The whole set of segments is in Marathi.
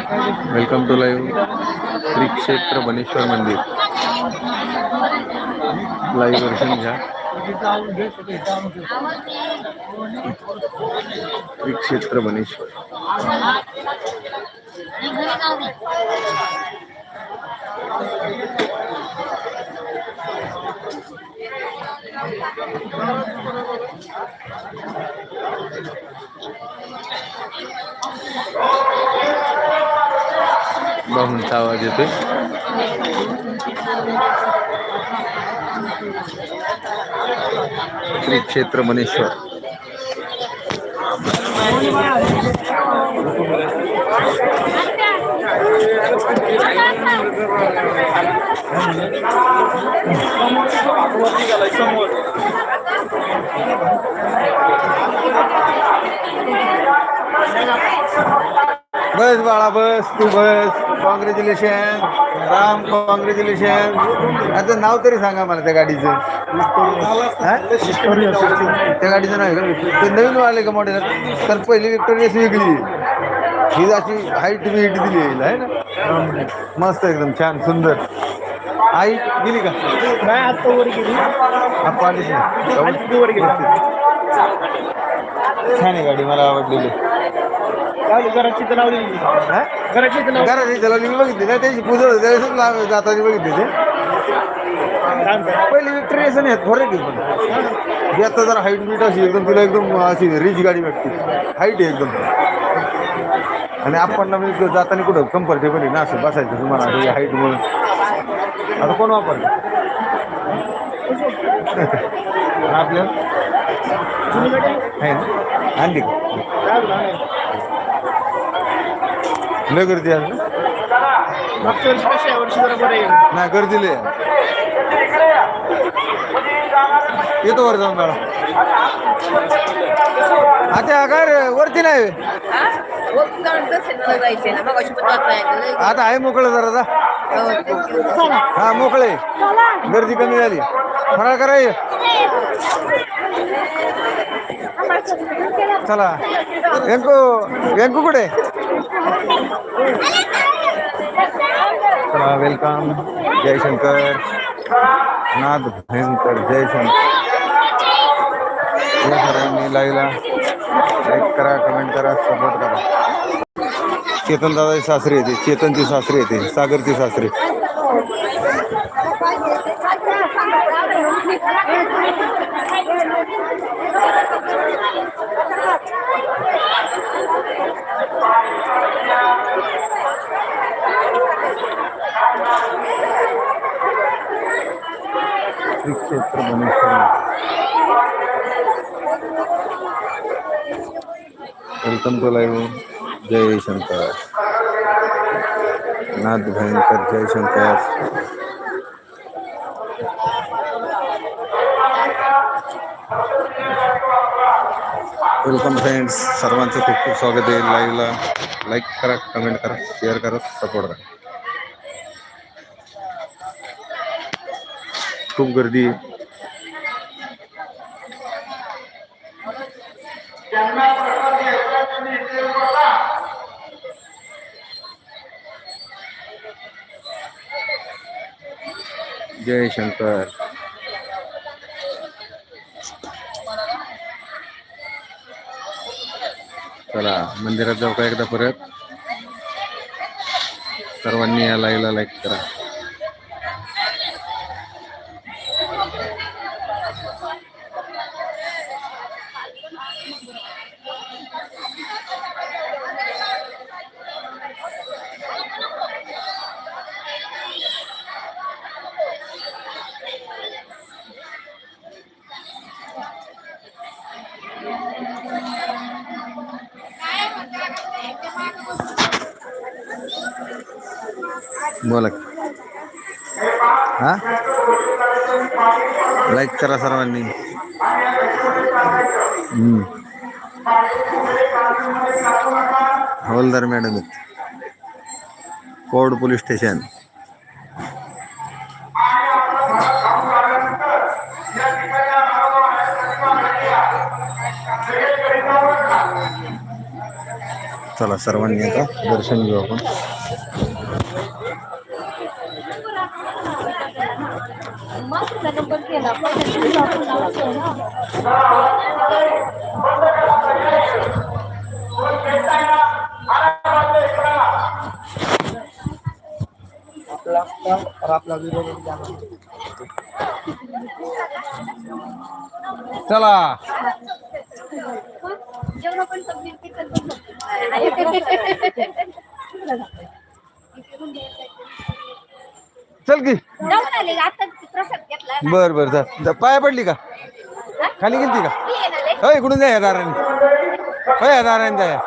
वेलकम टू लाईव्ह श्री क्षेत्र बनेश्वर मंदिर लाईव्ह दर्शन घ्या. श्री क्षेत्र बनेश्वर बाहूंचा आवाज येतोय श्री क्षेत्र मनेश्वर बस बाळा बस तू बस. कॉंग्रॅच्युलेशन राम कॉंग्रॅच्युलेशन आता नाव तरी सांगा मला त्या गाडीचं. त्या गाडीचं नाव आहे का? ते नवीन आले का मॉडेल तर पहिली विक्टोरियस वेगळी ही अशी हाईट बीट दिली येईल आहे ना? मस्त एकदम छान सुंदर. आई गेली का? नाही आता वर गेली. हा आणि वर गेली. छान आहे गाडी मला आवडलेली. लावली घराची तर लावली हा? घराची तर लावली. घरात त्याला मी बघितली. ना त्याची पूजा होती त्यावेळेस जाताना बघितली ते पहिली विक्टरी असं नाही पण. जी आता जरा हाईट बीट अशी एकदम तुला एकदम अशी रिच गाडी भेटते. हाईट आहे एकदम. आणि आपण जाताना कुठं कम्फर्टेबल आहे ना असं बसायचं तुम्हाला हाईट म्हणून. आता कोण वापरतं आपल्या आहे ना? आणली. लय गर्दी आहे ना? मागच्या वर्षी कशी या वर्षी जरा बरं आहे. नाही गर्दी लय आहे. येतो वर जाऊन मॅडम. आता काय रे? वरती नाही. आता आहे मोकळं जरा जा. हा मोकळे. गर्दी कमी झाली. फराळ कराय चला. व्यंकू व्यंकू कुठे? चला वेलकम. जयशंकर नाथ भयंकर. जयशंकर या सरांनी लाईक करा कमेंट करा सपोर्ट करा. चेतन दादाची सासरी येते चेतनची सासरी येते सागरची सासरी. श्री क्षेत्र बनेश्वर वेलकम टू लाईव्ह जय शंकर. नाथ भयंकर जय शंकर. वेलकम फ्रेंड्स सर्वांचं खूप खूप स्वागत आहे लाईव्हला लाईक करा कमेंट करा शेअर करा सपोर्ट करा. खूप गर्दी आहे. जय शंकर. चला मंदिरात जाऊ का एकदा परत? सर्वांनी या लाईव्हला लाईक करा. बोला. हा? लाईक करा सर्वांनी. हवलदार मॅडम आहेत. कोर्ड पोलीस स्टेशन. चला सर्वांनी आता दर्शन घेऊ आपण. मस्त नंबर केला आपला आपला चला. जेवढं पण चल की. जाऊन आले आता प्रसाद घेतला ना. बर बर जा. जा. पाया पडली का? खाली गेलती का? मी येणार आहे. हो इकडून जा या दाराने? हो या दाराने जा या.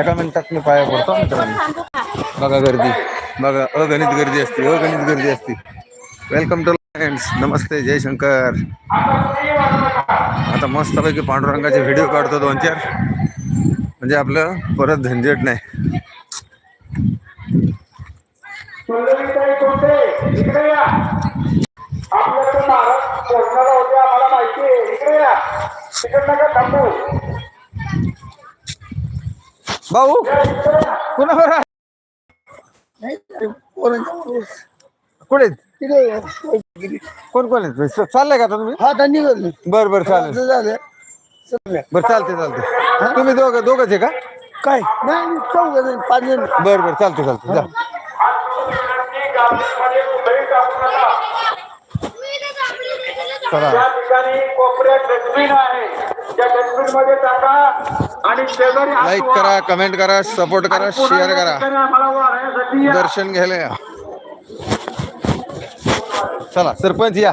एका मिनिटात मी पाया पडतो मित्रांनो. का? बघा गर्दी. बघा अगणित गर्दी असते अगणित गर्दी असते. वेलकम टू फ्रेंड्स नमस्ते जयशंकर आता मस्तपैकी पांडुरंगाचे व्हिडिओ काढतो दोन चार म्हणजे आपलं परत झंझट नाही. सुंदरीताई कोणते? इकडे या. महाराज पोहोचणार होते आम्हाला माहिती आहे. इकडे या. तिकडे नका थांबू. भाऊ पुन्हा बरं कुठे आहेत? कोण कोण आहेत? स- चाललंय का तुम्ही? हा निघाल बर बर चालेल. झालं. बर चालते चालते तुम्ही दोघं दोघंच आहे का? काय? नाही चौघ जण पाच जण. बर बर चालते चालते जा. आजची गाभीमध्ये कुठेही टाकू नका. चला. त्या ठिकाणी कोपऱ्यात डस्टबिन आहे. त्या डस्टबिनमध्ये टाका आणि शेजारी हात लाईक. करा कमेंट करा सपोर्ट करा शेअर करा. दर्शन घ्यायला चला सरपंच या.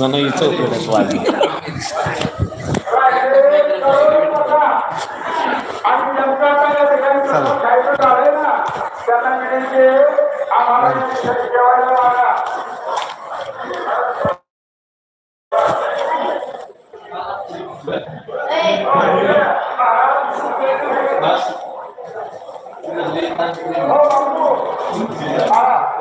महिन्यात सनई चौथ्याच वाजली राहिलेले तरुण बघा. आणि नेमका काय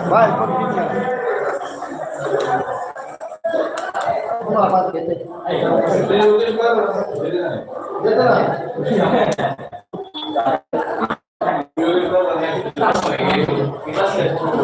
ठिकाणी सर्व खायचं झालंय ना त्यांना विनंती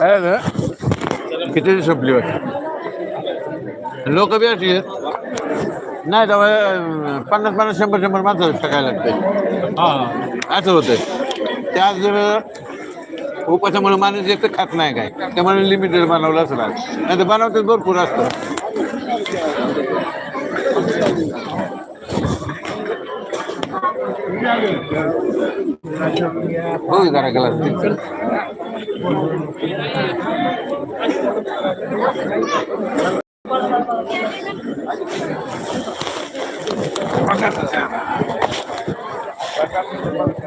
काय झालं? किती संपली वाटत लोक बी अशी नाही तेव्हा पन्नास पन्नास शंभर शंभर माणसं सकाळी लागते असं होतंय. त्याच जर उपासामुळे माणूस एक तर खात नाही काय. त्यामुळे लिमिटेड बनवलं असं नाही तर बनवतात भरपूर असतं. हो जरा गेला Thank you.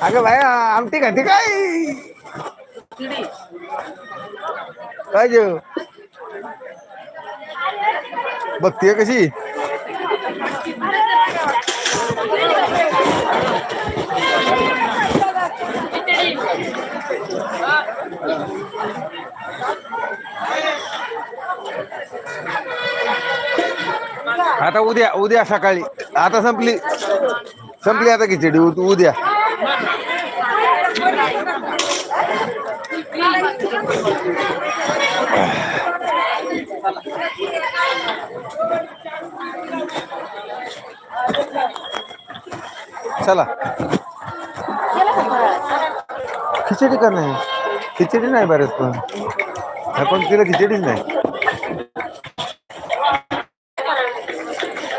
अगं बाय आमटी खाते काय? काय जेव बघतीये कशी? आता उद्या उद्या सकाळी. आता संपली. संपली आता खिचडी. उद्या. चला. खिचडी का नाही खिचडी नाही बरेच पण. आपण तिला खिचडीच नाही.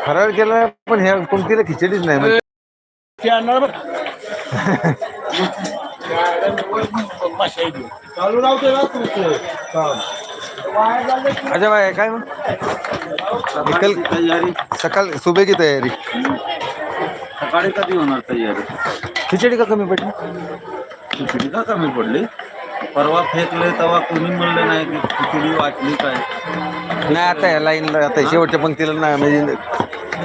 फराळ केला पण ह्या पंक्तीला खिचडीच नाही म्हणजे चालू राहते ना तुमचं काम. अच्छा भाई काय मग? कल तयारी. सकाळ सुबह की तयारी. सकाळी कधी होणार तयारी? खिचडी का कमी पडली? खिचडी का कमी पडली? परवा फेकले तेव्हा कोणी म्हणलं नाही की खिचडी वाटली काय? नाही आता या लाईनला आता शेवटच्या पंक्तीला ना म्हणजे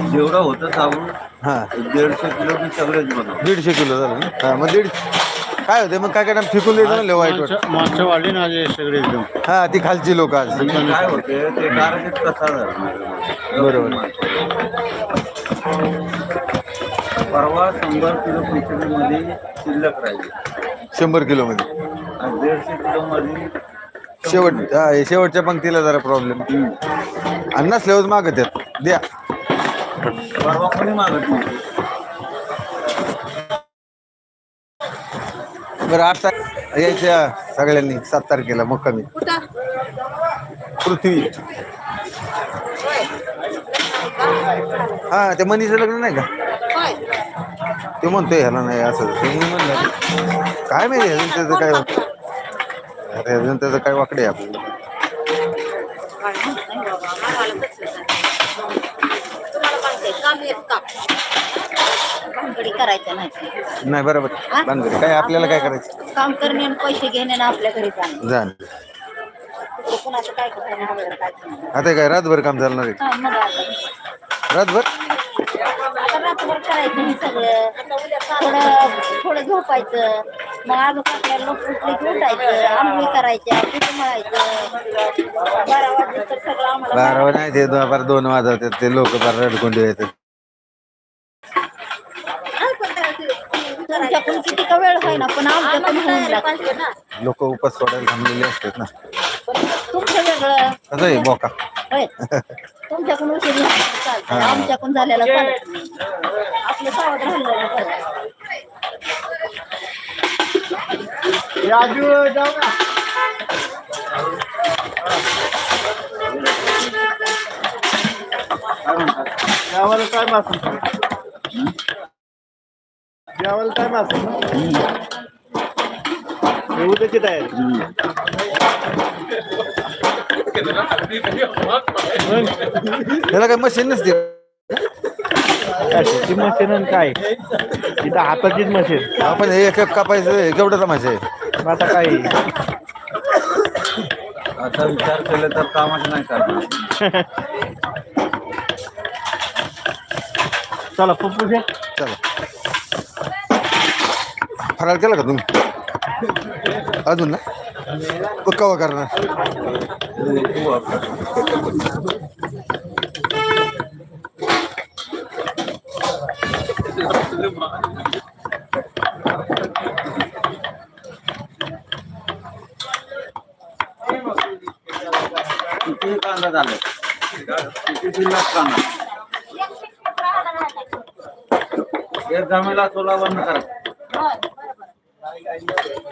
जेवढं होतं साबण हा. दीडशे किलो मी सगळेच बनव दीडशे किलो झालं ना? हा मग दीड काय होते मग काय काय फेकून द्यायचं म्हणलं वाईट वाटत. मागच्या वाढली ना जे सगळे एकदम. हा ती खालची लोक आज. काय होते ते टार्गेट कसा झाला? बरोबर. परवा शंभर किलो खिचडीमध्ये शिल्लक राहिली. शंभर किलो मध्ये आणि दीडशे किलो मध्ये शेवट हा हे शेवटच्या पंक्तीला जरा प्रॉब्लेम आणि नसल्यावर मागत आहेत द्या. परवा कोणी मागत नाही बरं आता यायच्या सगळ्यांनी सात तारखेला मुक्कामी. पृथ्वी. हा ते मनीचं लग्न नाही का? ते म्हणतोय ह्याला नाही असं मी म्हणलं काय माहिती अजून त्याचं काय अरे अजून त्याचं काय वाकडे आहे आपल्याला भानगडी करायचं नाही. नाही बरोबर. बांधगडी काय आपल्याला काय करायचं? काम करणे आणि पैसे घेणे आणि आपल्या घरी जाणे. जाण. ते कुणाचं काय करायचं आपल्याला काय करायचं. आता काय रातभर काम चालणार आहे? हा, मग आता रातभर? आता रात्रभर करायचं हे सगळं. थोडं थोडं झोपायचं. मग अजून आपल्याला लोक उठले की उठायचं. आंघोळी करायच्या पीठ मळायचं. बारा वाजले तर सगळं आम्हाला बारा नाही ते दुपार दोन वाजवतात. ते लोक फार रडकोंडी येतात तुमच्याकडून किती पण होऊन लागतं ना? लोक उपास सोडायला थांबलेले असतात ना. पण तुमचं वेगळं. कसं आहे बोका. होय. तुमच्याकडून उशीर झाला. तर चालतं हा. आमच्याकडून झालेला चालत नाही आपलं सावध राहिलेलं बरं. राजू जाऊ ना जेवायला टाइम असेल जेवायला टाइम असेल. उद्याची तयारी. त्याला काय मशीन नसते. कशाची मशीन आणि काय? इथं हाताचीच मशीन आपण हे एक एक कापायचं हे केवढं तमाशा आहे. मग आता काय? आता विचार केले तर कामच नाही करणार. चला पप्पू घ्या चला. फराळ केला का तुम्ही? अजून ना? कवा करणार? झाला कांदा झाले तुला बंद करा. I know it.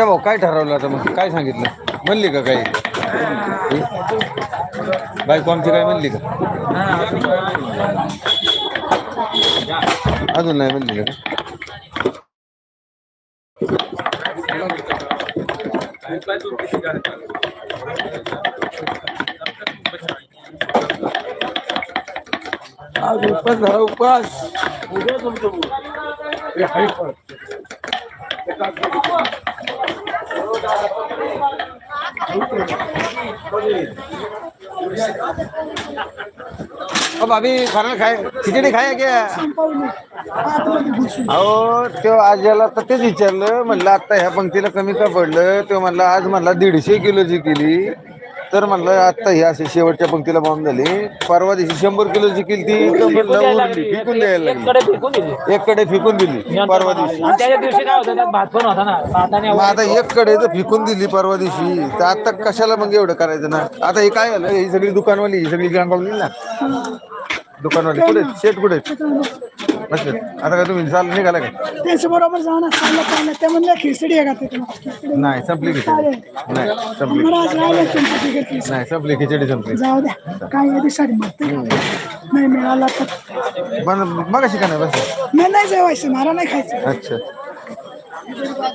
अच्छा भाऊ काय ठरवलं आता मग? काय सांगितलं? म्हणली का काही? बायको आमची काय म्हणली का? अजून नाही म्हणली का? आज उपास झाला उपास. ओ भाभी खाना खाए खिचडी खाय क्या? अहो तो आज याला तर तेच विचारलं म्हणलं आता ह्या पंक्तीला कमी का पडलं? तो म्हणला आज म्हणला दीडशे किलोची केली. तर म्हणलं आता ह्या अशी शेवटच्या पंक्तीला बॉम्ब झाली. परवा दिवशी शंभर किलोची केली ती फेकून द्यायला लागली. एक कडे फेकून दिली. परवा दिवशी. आणि त्याच्या दिवशी काय होतं त्यात भात पण होता ना. भात आणि मग आता एक कडे तर फेकून दिली परवा दिवशी. तर आता कशाला मग एवढं करायचं ना? आता हे काय झालं? ही सगळी दुकानवाली ही सगळी गांगवली ना? दुकानवाली कुठे शेट कुठे बसले आता काय तुम्ही चाल निघाला का त्याच्या बरोबर जाऊन चाललं चाललं. ते म्हणलं खिचडी आहे का ते तुम्हाला खिचडी. नाही संपली खिचडी. नाही संपली मला आज राहिलं तुमचं तिकीट खिचडी. नाही संपली खिचडी संपली. जाऊ द्या. काय यादीसाठी मागते नाही मिळाला तर. पण मग का नाही बस मी नाही जेवायचं मला नाही खायचं. अच्छा. म्हणजे काय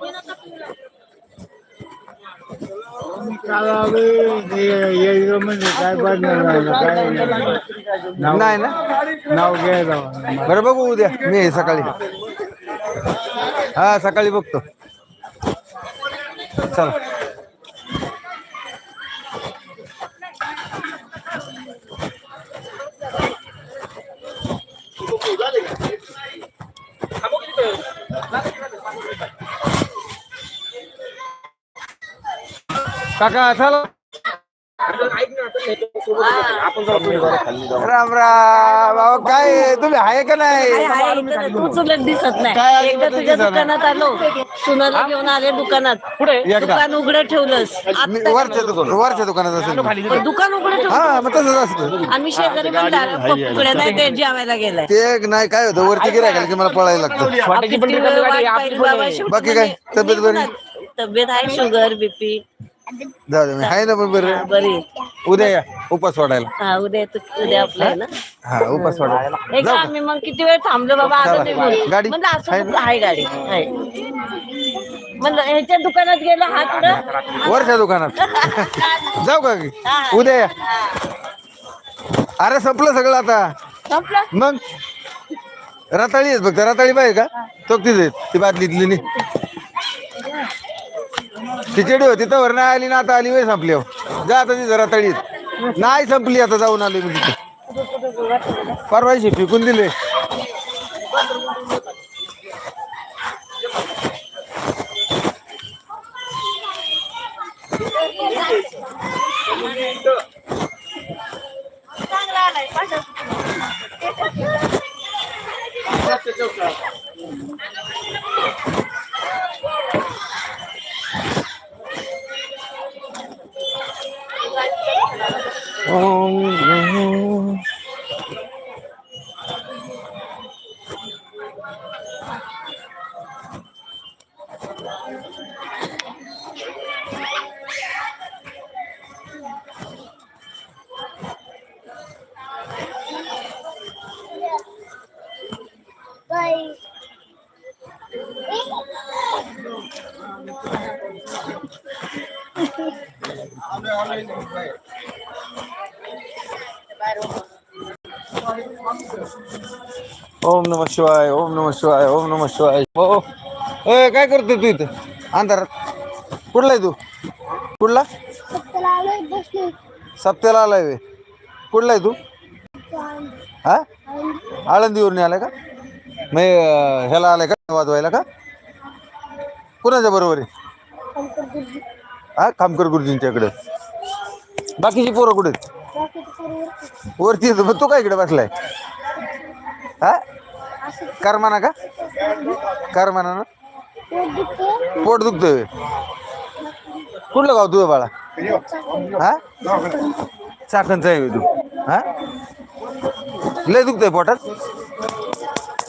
बनणार काय नाही ना? नाव घ्यायला बरं बघू उद्या. मी सकाळी. हा सकाळी बघतो. चला. काका चला. राम राम. अहो, काय तुम्ही आहे का नाही? दिसत काय नाही एकदा तुझ्या दिसत नाही. दुकानात आलो. सुनाला घेऊन आले दुकानात. पुढे एकदा. दुकान उघडं ठेवलंस. मी आत्ता वरच्या दुकान वरच्या दुकानात असेल. मी. पण दुकान उघडं ठेवलं हा मग तसंच असतं. आम्ही शेजारी म्हणलं नाही ते जेवायला गेलाय. ते नाही काय होतं वरती गिरायला की मला पळायला लागतं. किती वेळ वाट पाहिली बाबा. शेवटी बाकी काय? म्हणे, तब्येत बरी? निघून आले. तब्येत आहे शुगर बीपी. जाऊ दे मी आहे ना मग बरं. बरी उद्या या उपास सोडायला हा उद्या येतो- उद्या आपलं आहे ना. हा उपास सोडायला हे का आम्ही मग किती वेळ थांबलो बाबा चला. आता गाडी? म्हणलं आहे असं ना? आहे गाडी आहे. म्हणलं ह्याच्या दुकानात गेलो हा कुठं वरच्या दुकानात. जाऊ का की? उद्या या. अरे संपलं सगळं आता. संपलं? मग? रताळी आहेत फक्त रताळी पाहिजे का? तो तिथे. ती बादलीतली नी. खिचडी होती तर नाही आली ना आता आली वेळ संपली हो जा आता ती जरा तळीत. नाही संपली आता जाऊन आली मी तिथे. परवाशी फिकून दिले चांगला आलाय पाठव. ओम नम शिवाय ओम नम शिवाय ओम नम शिवाय. हो ए काय करतोय तू इथं? अंधारात. कुठला आहे तू? कुठला? सप्त्याला आलाय वे कुठला आहे तू? हा? आळंदीवरून आलाय का? अं, ह्याला आलाय का? वाजवायला का? कुणाच्या बरोबर आहे? हा खामकर गुरुजींच्या बाकीची पोरं कुठे? वरती येतो मग तू काय इकडे बसलाय? हा? करमाना का? करमाना ना. पोट दुखतोय. कुठलं गाव तुझं बाळा? हा? चाकणचा आहे तू. हा? लय दुखतंय पोटात?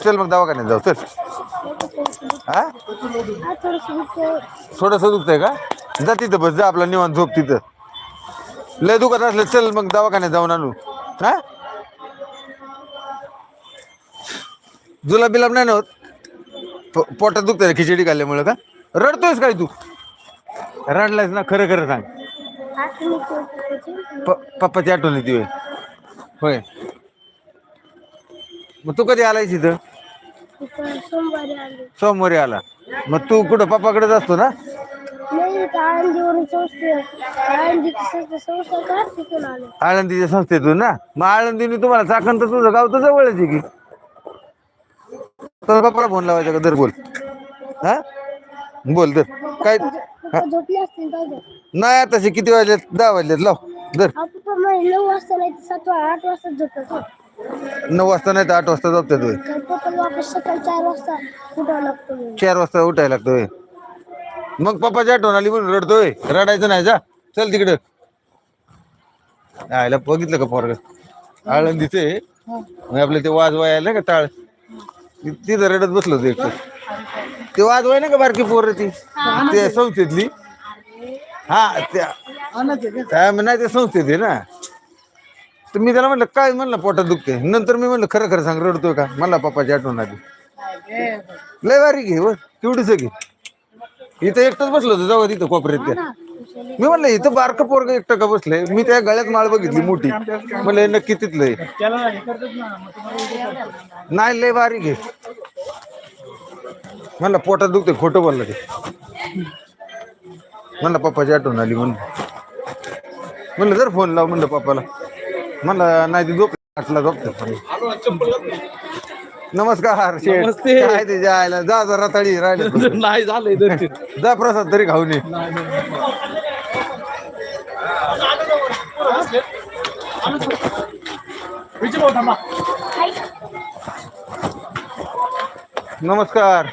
चल मग दवाखान्यात जाऊ चल. हा? थोडंसं दुखतंय का? जा तिथं बस जा आपला निवांत झोप तिथं. लय दुखत असलं चल मग दवाखान्यात जाऊन आणू. हा? जुलाब बिलाब नाही ना होत? पोटात दुखतंय खिचडी खाल्ल्यामुळं का? रडतोयस काय तू? रडलायस ना खरं खरं सांग. पप्पाची आठवण येते होय. मग तू कधी आलायस इथं? सोमवारी आला. मग तू कुठं पप्पाकडेच असतो ना? आळंदीच्या संस्थेतून ना? मग आळंदीने तुम्हाला चाकण तर तुझं गाव तर जवळच आहे की? तर पप्पाला फोन लावायचा का? दर बोल. हा? बोल दर काय? नाही आताशी किती वाजलेत? दहा वाजलेत. लाव दर नऊ वाजता नाही सात आठ वाजता झोपतो नऊ वाजता नाही तर आठ वाजता झोपतात चार वाजता उठावं लागतं. चार वाजता उठायला लागतोय मग पप्पाची आठवण आली म्हणून रडतोय रडायचं नाही जा. चल तिकडं. आयला बघितलं का पोरग? आळंदीचे. मग आपलं ते वाजवाय आलं का टाळ तिथं रडत बसलो होतो एकटं. ते वाजवाय ना का बारकी पोर ती? ते संस्थेतली. हा त्या काय म्हण- नाही ते संस्थेत आहे ना. तर मी त्याला म्हणलं काय म्हणलं पोटात दुखते नंतर मी म्हणलं खरं खरं सांग रडतोय का? मला पप्पाची आठवण आली. लय बारीक घे व. तेवढीच घे इथं एकटंच बसलो होतो जाऊ तिथं कोपऱ्यात त्या. मी म्हणलं इथं बारकं पोरग एकटं का बसलंय? मी त्या गळ्यात माळ बघितली मोठी. म्हणलं नक्की तिथलं आहे. त्याला करतात ना मग तुम्हाला नाही लय बारीक आहे म्हणलं पोटात दुखते खोटं बोललं ते. म्हणलं पप्पाची आठवण आली म्हणून. म्हणलं जर फोन लाव म्हणलं पप्पाला. म्हणलं नाही ती झोप झोपते. नमस्कार शेठ. नमस्ते. काय ते जायला जा जरा तळी राहिले. नाही झालंय जा प्रसाद तरी खाऊन ये. नमस्कार.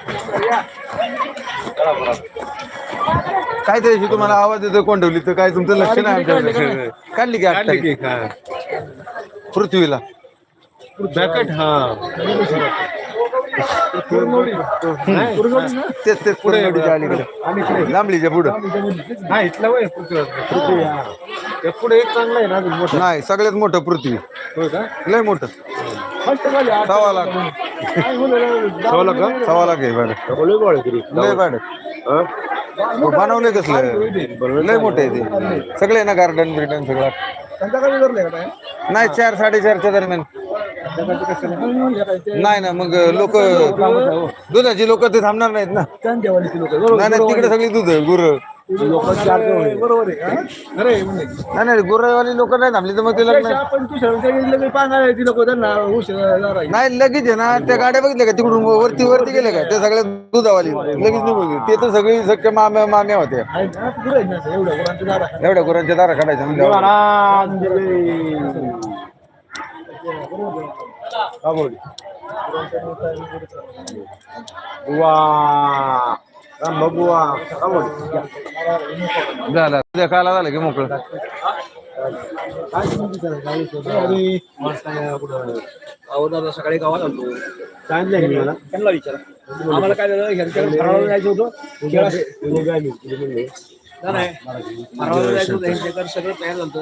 काय त्याशी तुम्हाला आवाज येतो कोंडवली तर काय तुमचं लक्ष नाही आमच्याकडे काढली की आत्ता? पृथ्वीला. बॅकेट हा. तेच तेच पुढे अलीकडे. लांबलीच्या पुढं. हा इथला वय पृथ्वी हा. पुढे एक चांगला आहे ना अजून मोठा? नाही सगळ्यात मोठं पृथ्वी. होय का? लय मोठं. सव्वा लाख? सव्वा लाख का? सव्वा लाख आहे बरं. लय हा? बनवले कसलं? लय मोठे आहे ते. सगळे ना गार्डन बिर्डन सगळं? नाही चार साडेचारच्या दरम्यान. नाही? ना मग लोक दुधाची लोक ते थांबणार नाहीत ना नाही नाही तिकडे सगळी दूध गुर आहे. बरोबर आहे का? नाही नाही गुरवाली लोक नाही थांबली तर मग ते लग्न तू पाहणार ती लोक त्यांना नाही लगेच आहे ना त्या गाड्या बघितल्या का तिकडून वरती वरती गेले का त्या सगळ्या दुधावाली लगेच निघून ते तर सगळी सख्या माम्या माम्या होत्या एवढ्या गुरांच्या दारा काढायच्या म्हणजे हा बोल. बुवा राम हा बोल. झालं उद्या काला झालं की मोकळं अहो सकाळी गावात आलो सांगितलं मी मला त्यांना विचारा आम्हाला काय झालं ह्यांच्याकडे फराळाला जायचं होतं खेळा- नाही, नाही फराळाला जायचं होतं ह्यांच्याकडे सगळं तयार झालं